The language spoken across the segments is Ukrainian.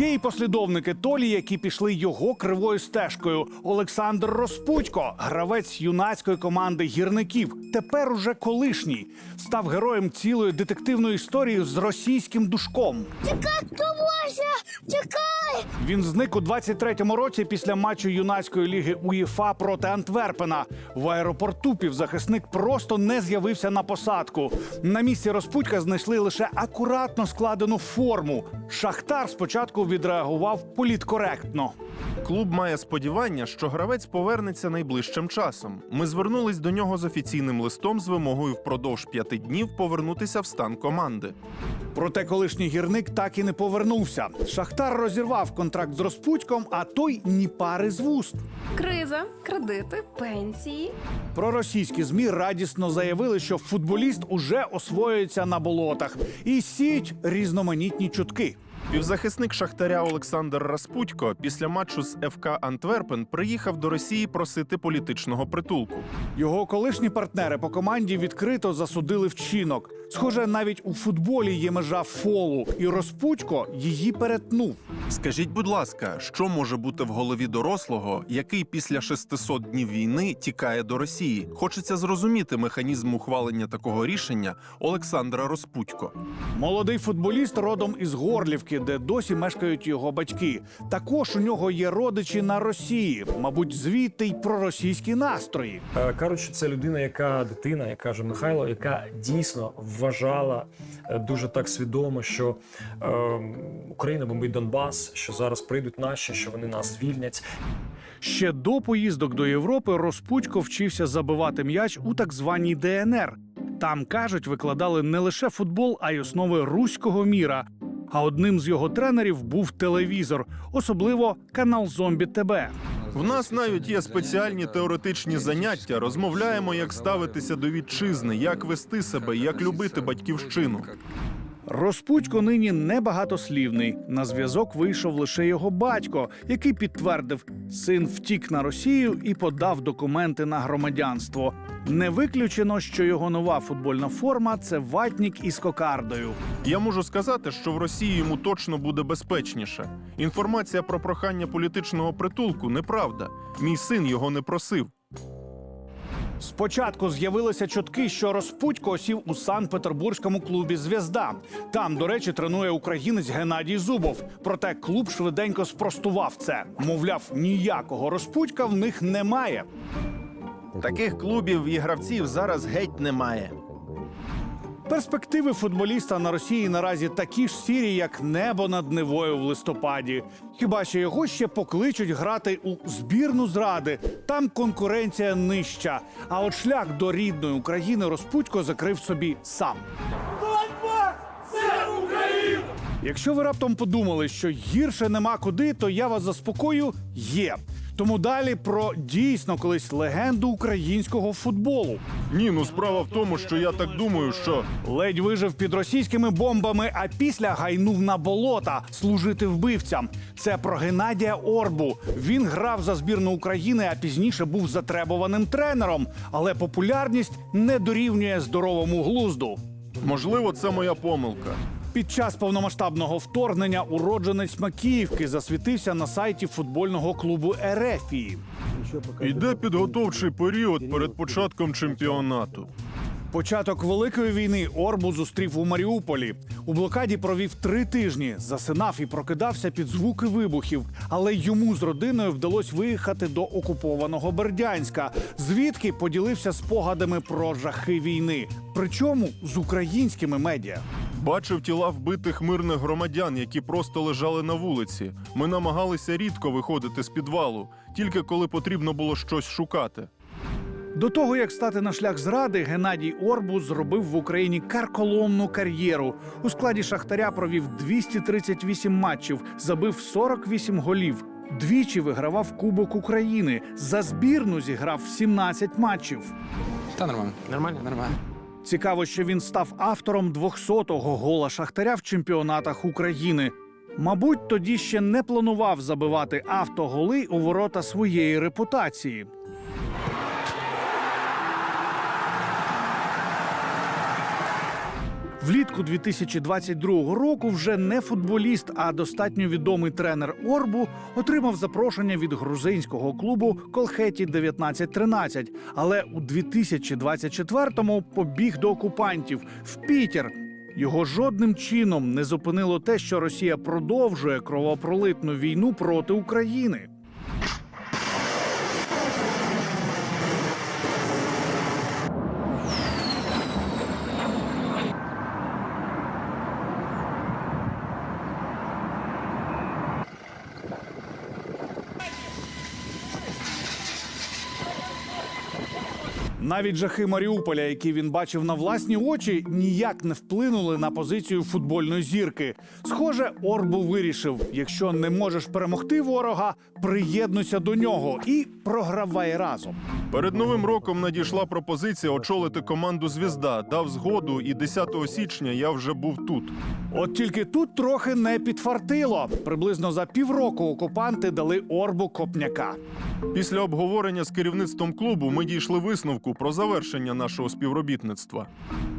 Є і послідовники Толі, які пішли його кривою стежкою. Олександр Розпудько, гравець юнацької команди гірників, тепер уже колишній, став героєм цілої детективної історії з російським душком. Тікай, Томося! Тікай! Він зник у 23-му році після матчу юнацької ліги УЄФА проти Антверпена. В аеропорту півзахисник просто не з'явився на посадку. На місці розпутька знайшли лише акуратно складену форму. Шахтар спочатку відреагував політкоректно. Клуб має сподівання, що гравець повернеться найближчим часом. Ми звернулись до нього з офіційним листом з вимогою впродовж п'яти днів повернутися в стан команди. Проте колишній гірник так і не повернувся. Шахтар розірвав контракт з розпутьком, а той ні пари з вуст. Криза, кредити, пенсії. Проросійські змі радісно заявили, що футболіст уже освоюється на болотах і сіють різноманітні чутки. Півзахисник Шахтаря Олександр Распутько після матчу з ФК Антверпен приїхав до Росії просити політичного притулку. Його колишні партнери по команді відкрито засудили вчинок. Схоже, навіть у футболі є межа фолу, і розпутько її перетнув. Скажіть, будь ласка, що може бути в голові дорослого, який після 600 днів війни тікає до Росії? Хочеться зрозуміти механізм ухвалення такого рішення Олександра Розпутько. Молодий футболіст родом із Горлівки, де досі мешкають його батьки. Також у нього є родичі на Росії, мабуть, звідти й проросійські настрої. Е, що це людина, яка дитина, як каже Михайло, яка дійсно вважала е, дуже так свідомо, що е, Україна бомбить Донбас, що зараз прийдуть наші, що вони нас звільнять. Ще до поїздок до Європи Розпутько вчився забивати м'яч у так званій ДНР. Там кажуть, викладали не лише футбол, а й основи руського міра. А одним з його тренерів був телевізор, особливо канал Зомбі ТБ. В нас навіть є спеціальні теоретичні заняття. Розмовляємо, як ставитися до вітчизни, як вести себе, як любити батьківщину. Розпутько нині небагатослівний. На зв'язок вийшов лише його батько, який підтвердив, син втік на Росію і подав документи на громадянство. Не виключено, що його нова футбольна форма це ватнік із кокардою. Я можу сказати, що в Росії йому точно буде безпечніше. Інформація про прохання політичного притулку неправда. Мій син його не просив. Спочатку з'явилися чутки, що Розпутько осів у Санкт-Петербурзькому клубі Зв'язда. Там, до речі, тренує українець Геннадій Зубов. Проте клуб швиденько спростував це. Мовляв, ніякого розпутька в них немає. Таких клубів і гравців зараз геть немає. Перспективи футболіста на Росії наразі такі ж сірі, як небо над Невою в листопаді. Хіба що його ще покличуть грати у збірну зради? Там конкуренція нижча. А от шлях до рідної України Розпутько закрив собі сам. Якщо ви раптом подумали, що гірше нема куди, то я вас заспокою є. Тому далі про дійсно колись легенду українського футболу. Ні, ну справа в тому, що я так думаю, що Ледь вижив під російськими бомбами, а після гайнув на болота служити вбивцям. Це про Геннадія Орбу. Він грав за збірну України, а пізніше був затребуваним тренером. Але популярність не дорівнює здоровому глузду. можливо це моя помилка. Під час повномасштабного вторгнення уродженець Макіївки засвітився на сайті футбольного клубу Ерефії. Йде підготовчий період перед початком чемпіонату. Початок великої війни Орбу зустрів у Маріуполі. У блокаді провів три тижні, засинав і прокидався під звуки вибухів. Але йому з родиною вдалося виїхати до окупованого Бердянська, звідки поділився спогадами про жахи війни, причому з українськими медіа. Бачив тіла вбитих мирних громадян, які просто лежали на вулиці. Ми намагалися рідко виходити з підвалу, тільки коли потрібно було щось шукати. До того як стати на шлях зради, Геннадій Орбу зробив в Україні карколомну кар'єру. У складі шахтаря провів 238 матчів, забив 48 голів. Двічі вигравав Кубок України. За збірну зіграв 17 матчів. Та нормально. Нормально, нормально. Цікаво, що він став автором 200-го гола шахтаря в чемпіонатах України. Мабуть, тоді ще не планував забивати автоголи у ворота своєї репутації. Влітку 2022 року вже не футболіст, а достатньо відомий тренер Орбу отримав запрошення від грузинського клубу Колхеті 1913, але у 2024-му побіг до окупантів в Пітер. Його жодним чином не зупинило те, що Росія продовжує кровопролитну війну проти України. Навіть жахи Маріуполя, які він бачив на власні очі, ніяк не вплинули на позицію футбольної зірки. Схоже, Орбу вирішив: якщо не можеш перемогти ворога, приєднуйся до нього і програвай разом. Перед новим роком надійшла пропозиція очолити команду Звізда. Дав згоду, і 10 січня я вже був тут. От тільки тут трохи не підфартило. Приблизно за півроку окупанти дали Орбу копняка. Після обговорення з керівництвом клубу ми дійшли висновку про завершення нашого співробітництва.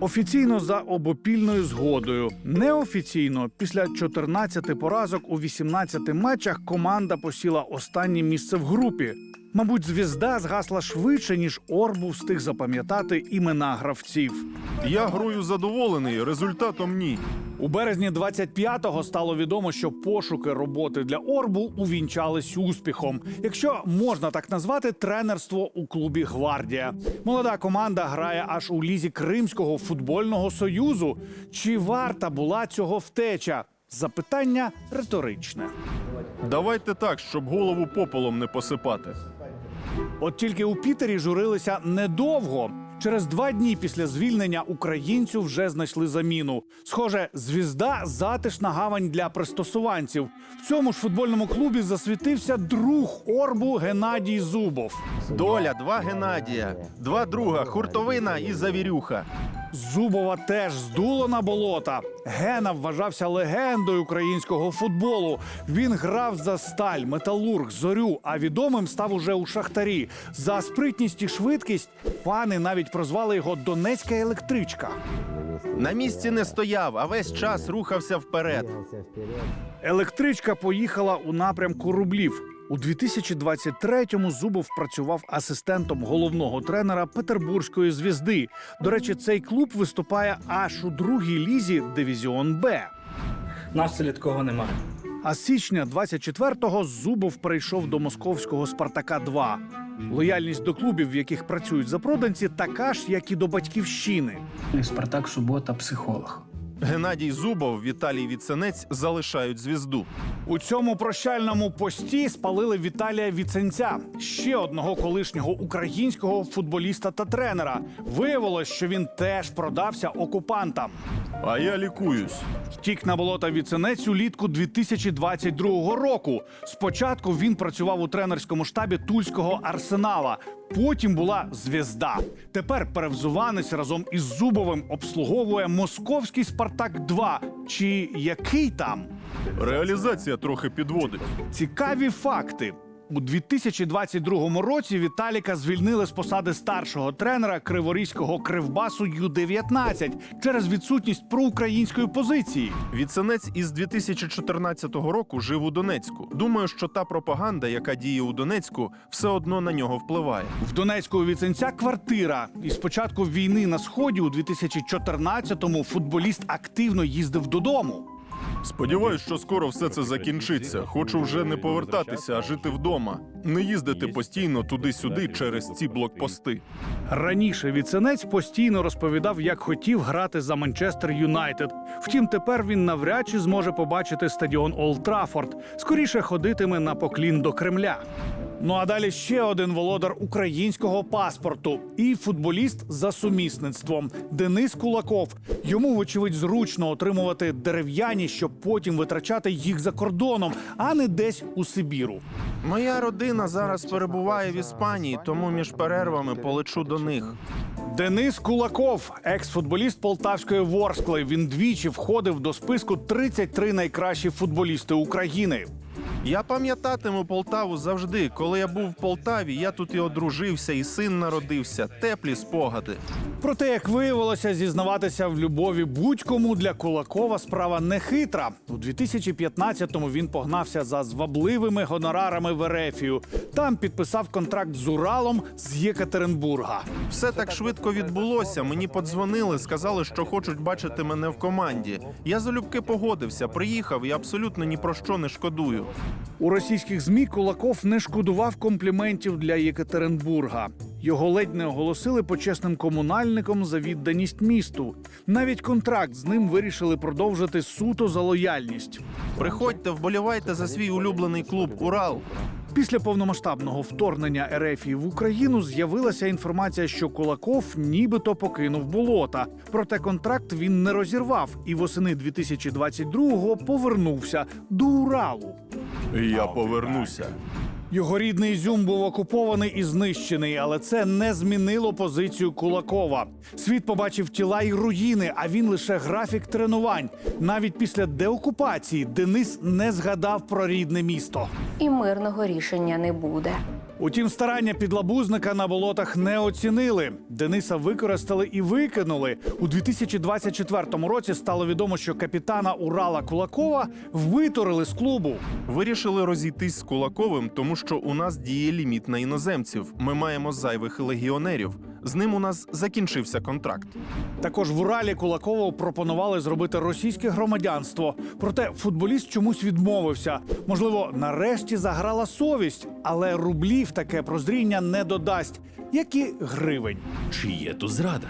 Офіційно за обопільною згодою. Неофіційно, після 14 поразок у 18 матчах команда посіла останнє місце в групі. Мабуть, звізда згасла швидше, ніж Орбу встиг запам'ятати імена гравців. Я грою задоволений, результатом ні. У березні 25-го стало відомо, що пошуки роботи для Орбу увінчались успіхом, якщо можна так назвати тренерство у клубі Гвардія. Молода команда грає аж у лізі Кримського футбольного союзу. Чи варта була цього втеча? Запитання риторичне. Давайте так, щоб голову попелом не посипати. От тільки у Пітері журилися недовго. Через два дні після звільнення українцю вже знайшли заміну. Схоже, звізда затишна гавань для пристосуванців. В цьому ж футбольному клубі засвітився друг Орбу Геннадій Зубов. Доля, два Геннадія, два друга, хуртовина і завірюха. Зубова теж здуло на болота. Гена вважався легендою українського футболу. Він грав за сталь, металург, зорю, а відомим став уже у шахтарі. За спритність і швидкість фани навіть прозвали його Донецька електричка. На місці не стояв, а весь час рухався вперед. Електричка поїхала у напрямку рублів. У 2023-му Зубов працював асистентом головного тренера Петербурзької звізди. До речі, цей клуб виступає аж у другій лізі Дивізіон Б. нас селі такого немає. А з січня 24-го Зубов перейшов до московського Спартака 2 Лояльність до клубів, в яких працюють запроданці, така ж, як і до батьківщини. Спартак Субота, психолог. Геннадій Зубов, Віталій Віценець залишають звізду. У цьому прощальному пості спалили Віталія Віценця, ще одного колишнього українського футболіста та тренера. Виявилось, що він теж продався окупантам. А я лікуюсь. Втік на болота Віценець улітку 2022 року. Спочатку він працював у тренерському штабі тульського арсенала. Потім була звізда. Тепер перевзуванець разом із Зубовим обслуговує московський Спартак 2 Чи який там? Реалізація трохи підводить. Цікаві факти. У 2022 році Віталіка звільнили з посади старшого тренера Криворізького кривбасу Ю-19 через відсутність проукраїнської позиції. Віценець із 2014 року жив у Донецьку. Думаю, що та пропаганда, яка діє у Донецьку, все одно на нього впливає. В Донецьку у Віценця квартира. І з початку війни на сході у 2014-му футболіст активно їздив додому. Сподіваюсь, що скоро все це закінчиться. Хочу вже не повертатися, а жити вдома, не їздити постійно туди-сюди через ці блокпости. Раніше Віценець постійно розповідав, як хотів грати за Манчестер Юнайтед. Втім, тепер він навряд чи зможе побачити стадіон Олд Траффорд. Скоріше ходитиме на поклін до Кремля. Ну а далі ще один володар українського паспорту і футболіст за сумісництвом Денис Кулаков. Йому, вочевидь, зручно отримувати дерев'яні, щоб потім витрачати їх за кордоном, а не десь у Сибіру. Моя родина зараз перебуває в Іспанії, тому між перервами полечу до них. Денис Кулаков, екс-футболіст полтавської Ворскли. Він двічі входив до списку 33 найкращі футболісти України. Я пам'ятатиму Полтаву завжди. Коли я був в Полтаві, я тут і одружився, і син народився. Теплі спогади. Проте, як виявилося, зізнаватися в любові будь-кому для Кулакова справа не хитра. У 2015-му він погнався за звабливими гонорарами в Ерефію. Там підписав контракт з Уралом з Єкатеринбурга. Все так швидко відбулося. Мені подзвонили, сказали, що хочуть бачити мене в команді. Я залюбки погодився, приїхав і абсолютно ні про що не шкодую. У російських змі Кулаков не шкодував компліментів для Єкатеринбурга. Його ледь не оголосили почесним комунальником за відданість місту. Навіть контракт з ним вирішили продовжити суто за лояльність. Приходьте, вболівайте за свій улюблений клуб Урал. Після повномасштабного вторгнення РФ в Україну з'явилася інформація, що Кулаков нібито покинув болота. Проте контракт він не розірвав і восени 2022-го повернувся до Уралу. Я повернуся. Його рідний Ізюм був окупований і знищений, але це не змінило позицію Кулакова. Світ побачив тіла і руїни, а він лише графік тренувань. Навіть після деокупації Денис не згадав про рідне місто. І мирного рішення не буде. Утім, старання підлабузника на болотах не оцінили. Дениса використали і викинули. У 2024 році стало відомо, що капітана Урала Кулакова виторили з клубу. Вирішили розійтись з Кулаковим, тому що у нас діє ліміт на іноземців. Ми маємо зайвих легіонерів. З ним у нас закінчився контракт. Також в Уралі Кулакову пропонували зробити російське громадянство. Проте футболіст чомусь відмовився. Можливо, нарешті заграла совість, але рублів таке прозріння не додасть, як і гривень. Чи є тут зрада?